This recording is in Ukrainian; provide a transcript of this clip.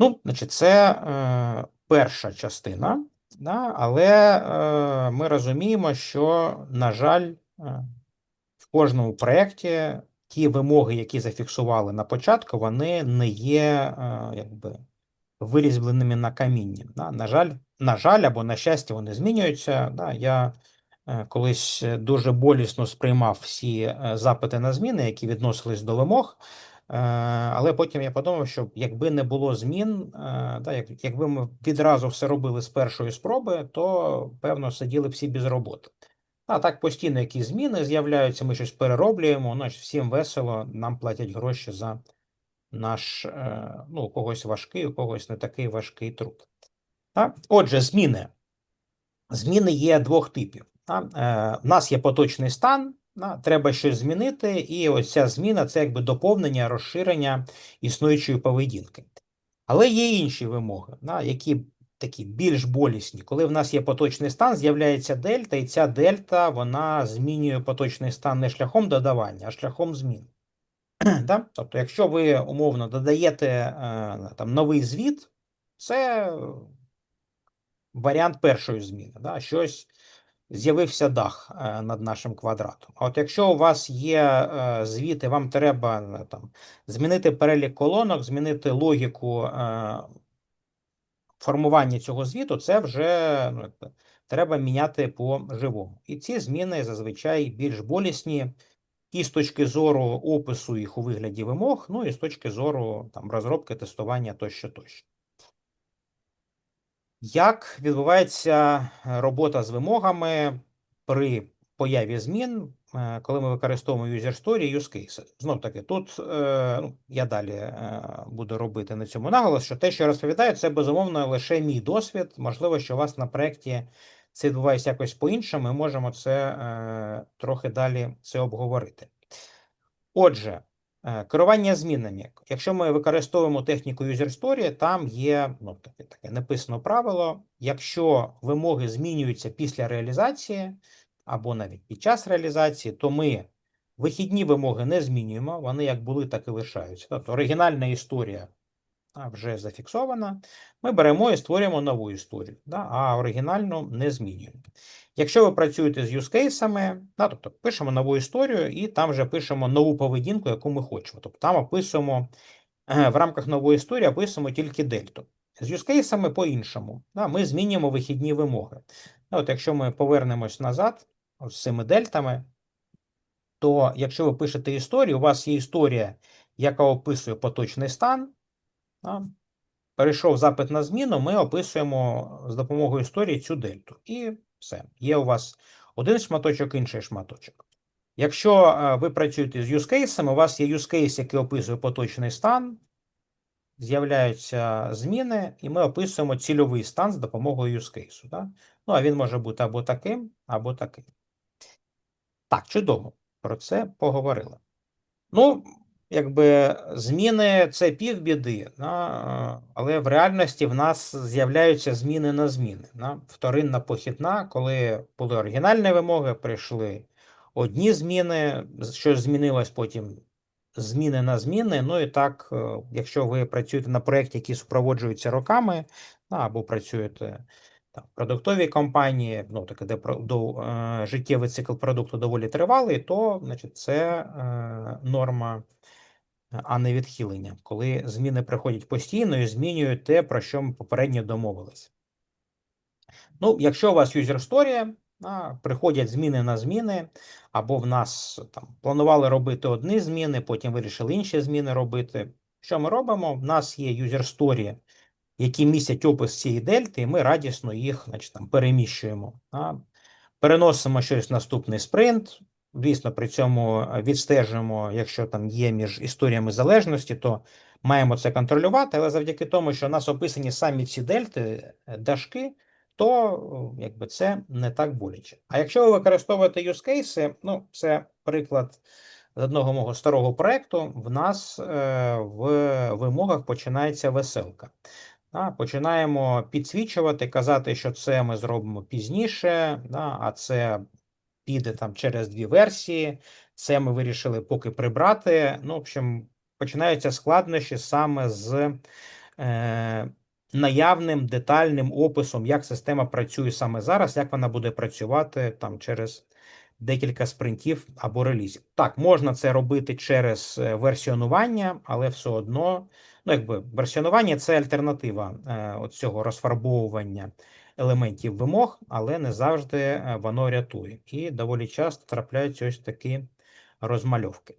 Ну, значить, це е, перша частина, да, але е, ми розуміємо, що, на жаль, е, в кожному проєкті ті вимоги, які зафіксували на початку, вони не є е, якби вирізбленими на камінні. Да. На жаль, на жаль, або на щастя, вони змінюються. Да. Я е, колись дуже болісно сприймав всі е, запити на зміни, які відносились до вимог. Е, Але потім я подумав, що якби не було змін, е, да, якби ми відразу все робили з першої спроби, то певно сиділи всі без роботи. А так постійно якісь зміни з'являються, ми щось перероблюємо, ну, всім весело, нам платять гроші за наш, е, ну, у когось важкий, у когось не такий важкий труд. Так? Отже, зміни. Зміни є двох типів. Е, нас є поточний стан, треба щось змінити, і ось ця зміна це якби доповнення, розширення існуючої поведінки. Але є інші вимоги, які такі більш болісні. Коли в нас є поточний стан, з'являється дельта, і ця дельта вона змінює поточний стан не шляхом додавання, а шляхом змін. Да? Тобто, якщо ви умовно додаєте е, там, новий звіт, це варіант першої зміни. Да? Щось з'явився дах е, над нашим квадратом. От якщо у вас є е, звіт, і вам треба е, там, змінити перелік колонок, змінити логіку формування цього звіту, це вже ну, треба міняти по живому. І ці зміни зазвичай більш болісні і з точки зору опису їх у вигляді вимог, ну і з точки зору там, розробки, тестування тощо тощо. Як відбувається е, робота з вимогами при появі змін, е, коли ми використовуємо user story і use case? Знов таки, тут е, ну, я далі буду робити на цьому наголос, що те, що я розповідаю, це безумовно лише мій досвід. Можливо, що у вас на проєкті це відбувається якось по-іншому, ми можемо це трохи далі це обговорити. Отже, керування змінами. Якщо ми використовуємо техніку user story, там є ну, таке, таке написано правило. Якщо вимоги змінюються після реалізації або навіть під час реалізації, то ми вихідні вимоги не змінюємо, вони як були, так і лишаються. Тобто оригінальна історія вже зафіксована. Ми беремо і створюємо нову історію, да, а оригінальну не змінюємо. Якщо ви працюєте з юзкейсами, да, тобто пишемо нову історію і там вже пишемо нову поведінку, яку ми хочемо. Тобто там описуємо е, в рамках нової історії описуємо тільки дельту. З юзкейсами по-іншому. Да, Ми змінюємо вихідні вимоги. Да, от Якщо ми повернемось назад з цими дельтами, то якщо ви пишете історію, у вас є історія, яка описує поточний стан. Перейшов запит на зміну, ми описуємо з допомогою історії цю дельту. І все. Є у вас один шматочок, інший шматочок. Якщо е, ви працюєте з юзкейсами, у вас є юзкейс, який описує поточний стан, з'являються зміни, і ми описуємо цільовий стан з допомогою юзкейсу. Да? Ну, а він може бути або таким, або таким. Так, чудово. Про це поговорили. Ну, якби зміни це півбіди, да? але в реальності в нас з'являються зміни на зміни. Да? Вторинна похідна, коли були оригінальні вимоги, прийшли одні зміни, щось змінилось потім зміни на зміни. Ну і так, е, якщо ви працюєте на проєкті, який супроводжується роками, або працюєте там, в продуктовій компанії, ну таке, де до, е, життєвий цикл продукту доволі тривалий, то значить, це е, норма, а не відхилення, коли зміни приходять постійно і змінюють те, про що ми попередньо домовились. Ну, якщо у вас а, приходять зміни на зміни, або в нас там планували робити одні зміни, потім вирішили інші зміни робити. Що ми робимо? В нас є story, які містять опис цієї дельти, і ми радісно їх значить, там, переміщуємо. Переносимо щось в наступний спринт. Звісно, при цьому е, відстежуємо, якщо там є між історіями залежності, то маємо це контролювати, але завдяки тому, що у нас описані самі ці дельти, е, дашки, то якби це не так боляче. А якщо ви використовуєте cases, ну це приклад з одного мого старого проекту, в нас е, в вимогах починається веселка. Да, починаємо підсвічувати, казати, що це ми зробимо пізніше, да, а це піде там через дві версії. Це ми вирішили поки прибрати. Ну, в общем, починаються складнощі саме з е, наявним детальним описом, як система працює саме зараз, як вона буде працювати там через декілька спринтів або релізів. Так, можна це робити через е, версіонування, але все одно, ну якби версіонування це альтернатива е, от цього розфарбовування елементів вимог, але не завжди е, воно рятує. І доволі часто трапляються ось такі розмальовки.